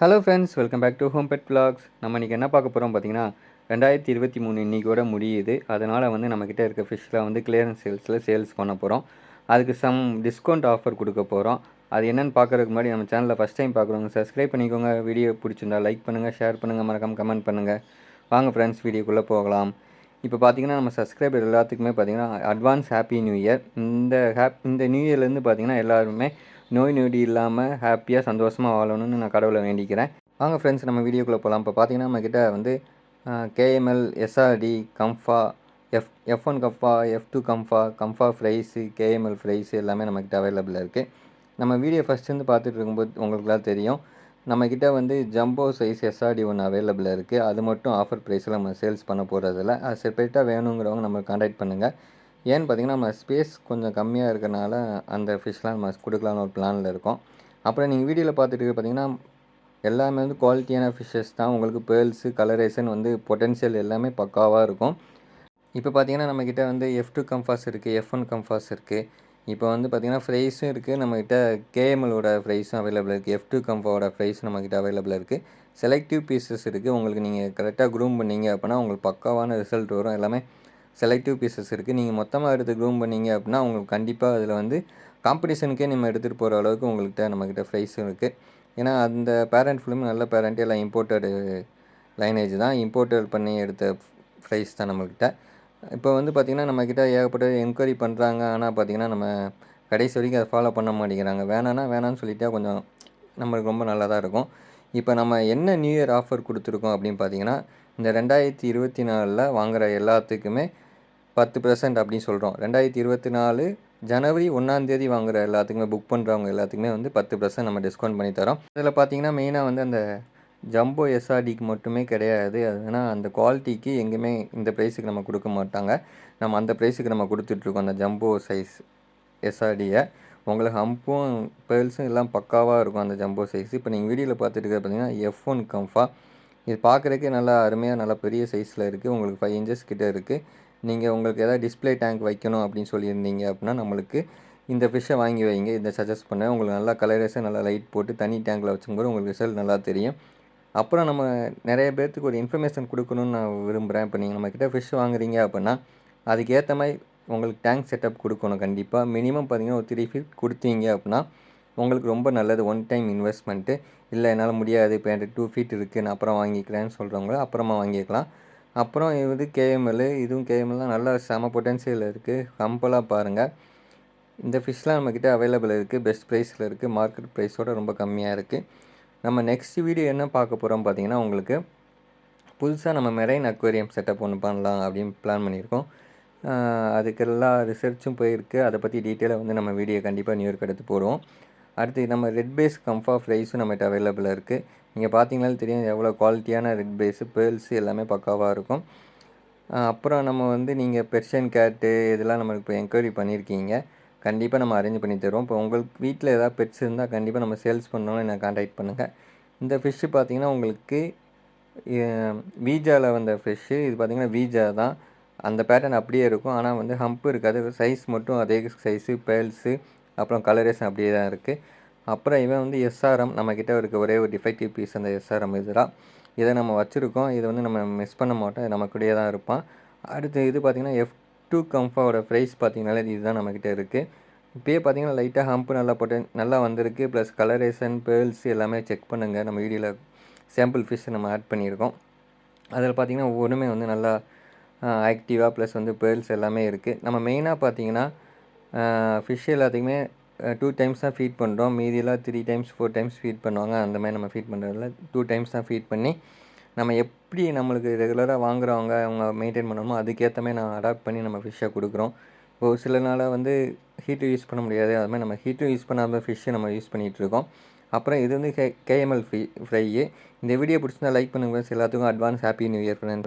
Hello friends welcome back to home pet blogs நம்ம இன்றைக்கி என்ன பார்க்க போகிறோம் பார்த்தீங்கன்னா ரெண்டாயிரத்தி இருபத்தி மூணு இன்றைக்கோட முடியுது. அதனால் வந்து நம்மக்கிட்ட இருக்க ஃபிஷ்ஷில் வந்து கிளியரன்ஸ் சேல்ஸில் சேல்ஸ் பண்ண போகிறோம் அதுக்கு சம் டிஸ்கவுண்ட் ஆஃபர் கொடுக்க போகிறோம் அது என்னென்னு பார்க்குறதுக்கு முன்னாடி நம்ம சேனலில் ஃபஸ்ட் டைம் பார்க்குறவங்க சப்ஸ்கிரைப் பண்ணிக்கோங்க. வீடியோ பிடிச்சிருந்தா லைக் பண்ணுங்கள் ஷேர் பண்ணுங்கள் மறக்காம கமெண்ட் பண்ணுங்கள் வாங்க ஃப்ரெண்ட்ஸ் வீடியோக்குள்ளே போகலாம். இப்போ பார்த்தீங்கன்னா நம்ம சப்ஸ்கிரைபர் எல்லாத்துக்குமே பார்த்தீங்கன்னா அட்வான்ஸ் ஹாப்பி நியூ இயர் இந்த ஹேப் இந்த நியூ இயர்லேருந்து பார்த்தீங்கன்னா எல்லாருமே நோய் நொடி இல்லாமல் ஹாப்பியாக சந்தோஷமாக வாழணும்னு நான் கடவுளை வேண்டிக்கிறேன். வாங்க ஃப்ரெண்ட்ஸ் நம்ம வீடியோக்குள்ளே போகலாம் இப்போ பார்த்தீங்கன்னா நம்மக்கிட்ட வந்து கேஎம்எல் எஸ்ஆர்டி கம்ஃபா எஃப் எஃப் ஒன் கம்ஃபா எஃப் டூ கம்ஃபா கம்ஃபா ஃப்ரைஸு கேஎம்எல் ஃப்ரைஸு எல்லாமே நம்மக்கிட்ட அவைலபிளாக இருக்குது நம்ம வீடியோ ஃபஸ்ட்டு பார்த்துட்டு இருக்கும்போது உங்களுக்குலாம் தெரியும். நம்மக்கிட்ட வந்து ஜம்போ சைஸ் எஸ்ஆர்டி ஒன்று அவைலபிள் இருக்குது அது மட்டும் ஆஃபர் ப்ரைஸில் நம்ம சேல்ஸ் பண்ண போகிறதில்ல அது செப்பரேட்டாக வேணுங்கிறவங்க நம்ம காண்டாக்ட் பண்ணுங்கள் ஏன்னு பார்த்தீங்கன்னா நம்ம ஸ்பேஸ் கொஞ்சம் கம்மியாக இருக்கனால அந்த ஃபிஷ்லாம் நம்ம கொடுக்கலான்னு ஒரு பிளானில் இருக்கோம். அப்புறம் நீங்கள் வீடியோவில் பார்த்துட்டு பார்த்தீங்கன்னா எல்லாமே வந்து குவாலிட்டியான ஃபிஷ்ஷஸ் தான். உங்களுக்கு பேர்ல்ஸு கலரேஷன் வந்து பொட்டென்ஷியல் எல்லாமே பக்காவாக இருக்கும். இப்போ பார்த்தீங்கன்னா நம்மக்கிட்ட வந்து எஃப் டூ கம்ஃபாஸ் இருக்குது எஃப் ஒன் கம்ஃபாஸ் இருக்குது இப்போ வந்து பார்த்திங்கன்னா ஃப்ரைஸும் இருக்குது நம்மக்கிட்ட கேஎம்எலோட ஃப்ரைஸும் அவைலபிள் இருக்குது எஃப் டூ கம்ஃபாவோட ஃப்ரைஸும் நம்மக்கிட்ட அவைலபிள் இருக்குது செலக்டிவ் பீசஸ் இருக்குது உங்களுக்கு நீங்கள் கரெக்டாக க்ரூம் பண்ணீங்க அப்படின்னா உங்களுக்கு பக்காவான ரிசல்ட் வரும். எல்லாமே செலக்டிவ் பீசஸ் இருக்குது நீங்கள் மொத்தமாக எடுத்து க்ரூம் பண்ணீங்க அப்படின்னா உங்களுக்கு கண்டிப்பாக அதில் வந்து காம்படிஷனுக்கே நம்ம எடுத்துகிட்டு போகிற அளவுக்கு உங்கள்கிட்ட நம்மக்கிட்ட ப்ரைஸும் இருக்குது ஏன்னா அந்த பேரண்ட் ஃபுல்லுமே நல்ல பேரண்ட் எல்லாம் இம்போர்ட்டடு லைனேஜ் தான். இம்போர்ட்டட் பண்ணி எடுத்த ப்ரைஸ் தான் நம்மக்கிட்ட இப்போ வந்து பார்த்திங்கன்னா நம்மக்கிட்ட ஏகப்பட்ட என்கொயரி பண்ணுறாங்க ஆனால் பார்த்திங்கன்னா நம்ம கடைசி வரைக்கும் அதை ஃபாலோ பண்ண மாட்டேங்கிறாங்க. வேணான்னா வேணான்னு சொல்லிட்டா கொஞ்சம் நம்மளுக்கு ரொம்ப நல்லா தான் இருக்கும். இப்போ நம்ம என்ன நியூ இயர் ஆஃபர் கொடுத்துருக்கோம் அப்படின்னு பார்த்தீங்கன்னா இந்த ரெண்டாயிரத்தி இருபத்தி நாலில் வாங்குகிற எல்லாத்துக்குமே பத்து பர்சன்ட் அப்படின்னு சொல்கிறோம் ரெண்டாயிரத்தி இருபத்தி நாலு ஜனவரி ஒன்றாந்தேதி வாங்குகிற எல்லாத்துக்குமே புக் பண்ணுறவங்க எல்லாத்துக்குமே வந்து பத்து பர்சன்ட் நம்ம டிஸ்கவுண்ட் பண்ணி தரோம். இதில் பார்த்தீங்கன்னா மெயினாக வந்து அந்த ஜம்போ எஸ்ஆர்டிக்கு மட்டுமே கிடையாது. ஏன்னா அந்த குவாலிட்டிக்கு எங்கேயுமே இந்த ப்ரைஸுக்கு நம்ம கொடுக்க மாட்டாங்க. நம்ம அந்த ப்ரைஸுக்கு நம்ம கொடுத்துட்ருக்கோம் அந்த ஜம்போ சைஸ் எஸ்ஆர்டியை உங்களுக்கு ஹம்பும் பேர்ல்ஸும் எல்லாம் பக்காவாக இருக்கும் அந்த ஜம்போ சைஸ் இப்போ நீங்கள் வீடியோவில் பார்த்துட்டு பார்த்தீங்கன்னா எஃப் ஒன் கம்ஃபா இது பார்க்குறதுக்கே நல்லா அருமையாக நல்லா பெரிய சைஸில் இருக்குது உங்களுக்கு ஃபைவ் இன்ச்சஸ் கிட்டே இருக்குது நீங்கள் உங்களுக்கு எதாவது டிஸ்பிளே டேங்க் வைக்கணும் அப்படின்னு சொல்லியிருந்தீங்க அப்படின்னா நம்மளுக்கு இந்த ஃபிஷ்ஷை வாங்கி வைங்க. இதை சஜஸ்ட் பண்ணேன். உங்களுக்கு நல்லா கலரஸாக நல்லா லைட் போட்டு தனி டேங்கில் வச்சும்போது உங்களுக்கு ரிசல்ட் நல்லா தெரியும். அப்புறம் நம்ம நிறைய பேர்த்துக்கு ஒரு இன்ஃபர்மேஷன் கொடுக்கணும்னு நான் விரும்புகிறேன் இப்போ நீங்கள் நம்மக்கிட்ட ஃபிஷ் வாங்குறீங்க அப்படின்னா அதுக்கேற்ற மாதிரி உங்களுக்கு டேங்க் செட்டப் கொடுக்கணும் கண்டிப்பாக மினிமம் பார்த்தீங்கன்னா ஒரு த்ரீ ஃபீட் கொடுத்தீங்க அப்படின்னா உங்களுக்கு ரொம்ப நல்லது. ஒன் டைம் இன்வெஸ்ட்மெண்ட்டு இல்லை என்னால் முடியாது. இப்போ என்கிட்ட டூ ஃபீட் இருக்குது நான் அப்புறம் வாங்கிக்கிறேன்னு சொல்கிறவங்கள அப்புறமா வாங்கிக்கலாம். அப்புறம் இது கேஎம்எல் இதுவும் கேஎம்எல்லாம் நல்லா செம பொட்டன்சியல் இருக்குது ஹம்பலாக பாருங்கள் இந்த ஃபிஷ்லாம் நம்மக்கிட்ட அவைலபிள் இருக்குது பெஸ்ட் ப்ரைஸில் இருக்குது மார்க்கெட் ப்ரைஸோட ரொம்ப கம்மியாக இருக்குது நம்ம நெக்ஸ்ட் வீடியோ என்ன பார்க்க போகிறோம் பார்த்தீங்கன்னா உங்களுக்கு புதுசாக நம்ம மெரைன் அக்வேரியம் செட்டப் ஒன்று பண்ணலாம் அப்படின்னு பிளான் பண்ணியிருக்கோம். அதுக்கு எல்லா ரிசர்ச்சும் போயிருக்கு. அதை பற்றி டீட்டெயிலாக வந்து நம்ம வீடியோ கண்டிப்பாக நியூயார்க் எடுத்து போடுவோம். அடுத்து நம்ம ரெட் பேஸ் கம்ஃபா ஃப்ரைஸும் நம்மகிட்ட அவைலபிளாக இருக்குது நீங்கள் பார்த்தீங்கனாலும் தெரியும் எவ்வளோ குவாலிட்டியான ரெட் பேஸு பேர்ல்ஸு எல்லாமே பக்காவாக இருக்கும். அப்புறம் நம்ம வந்து நீங்கள் பெர்ஷியன் கேட்டு இதெல்லாம் நம்மளுக்கு இப்போ என்கொயரி பண்ணியிருக்கீங்க. கண்டிப்பாக நம்ம அரேஞ்ச் பண்ணி தருவோம். இப்போ உங்களுக்கு வீட்டில் ஏதாவது பெட்ஸ் இருந்தால் கண்டிப்பாக நம்ம சேல்ஸ் பண்ணோன்னு என்ன காண்டாக்ட் பண்ணுங்கள் இந்த ஃபிஷ்ஷு பார்த்தீங்கன்னா உங்களுக்கு வீஜாவில் வந்த ஃபிஷ்ஷு இது பார்த்திங்கன்னா வீஜா தான். அந்த பேட்டர்ன் அப்படியே இருக்கும். ஆனால் வந்து ஹம்ப் இருக்காது. சைஸ் மட்டும் அதே சைஸு பேல்ஸு அப்புறம் கலரேஷன் அப்படியே தான் இருக்குது அப்புறம் இவன் வந்து எஸ்ஆர்எம் நம்மக்கிட்ட இருக்க ஒரே ஒரு டிஃபெக்டிவ் பீஸ் அந்த எஸ்ஆர்எம் இதெல்லாம் இதை நம்ம வச்சுருக்கோம். இதை வந்து நம்ம மிஸ் பண்ண மாட்டோம். நம்ம கூடயே தான் இருப்பான். அடுத்து இது பார்த்திங்கன்னா எஃப் டூ கம்ஃபாவோட ப்ரைஸ் பார்த்திங்கனாலே இதுதான் நம்மக்கிட்ட இருக்குது இப்போயே பார்த்தீங்கன்னா லைட்டாக ஹம்ப் நல்லா போட்டு நல்லா வந்திருக்கு. ப்ளஸ் கலரேஷன் பேர்ல்ஸ் எல்லாமே செக் பண்ணுங்கள் நம்ம வீடியோவில் சாம்பிள் ஃபிஷ் நம்ம ஆட் பண்ணியிருக்கோம். அதில் பார்த்திங்கன்னா ஒவ்வொன்றுமே வந்து நல்லா ஆக்டிவாக ப்ளஸ் வந்து பேர்ல்ஸ் எல்லாமே இருக்குது நம்ம மெயினாக பார்த்திங்கன்னா ஃபிஷ் எல்லாத்துக்குமே டூ டைம்ஸ் தான் ஃபீட் பண்ணுறோம் மீதியெல்லாம் three times four times feed பண்ணுவாங்க. அந்த மாதிரி நம்ம ஃபீட் பண்ணுறதில்ல டூ டைம்ஸ் தான் ஃபீட் பண்ணி நம்ம எப்படி நம்மளுக்கு ரெகுலராக வாங்குறவங்க அவங்க மெயின்டைன் பண்ணணுமோ அதுக்கேற்ற மாதிரி நான் அடாப்ட் பண்ணி நம்ம ஃபிஷ்ஷை கொடுக்குறோம். இப்போ சில நாளாக வந்து ஹீட்டு யூஸ் பண்ண முடியாது. அது மாதிரி நம்ம ஹீட்டும் யூஸ் பண்ணாத ஃபிஷ்ஷை நம்ம யூஸ் பண்ணிகிட்ருக்கோம் அப்புறம் இது வந்து கே கேஎம்எல் ஃப்ரீ ஃப்ரையு இந்த வீடியோ பிடிச்சிருந்தா லைக் பண்ணுங்கள் எல்லாத்துக்கும் advance happy new year friend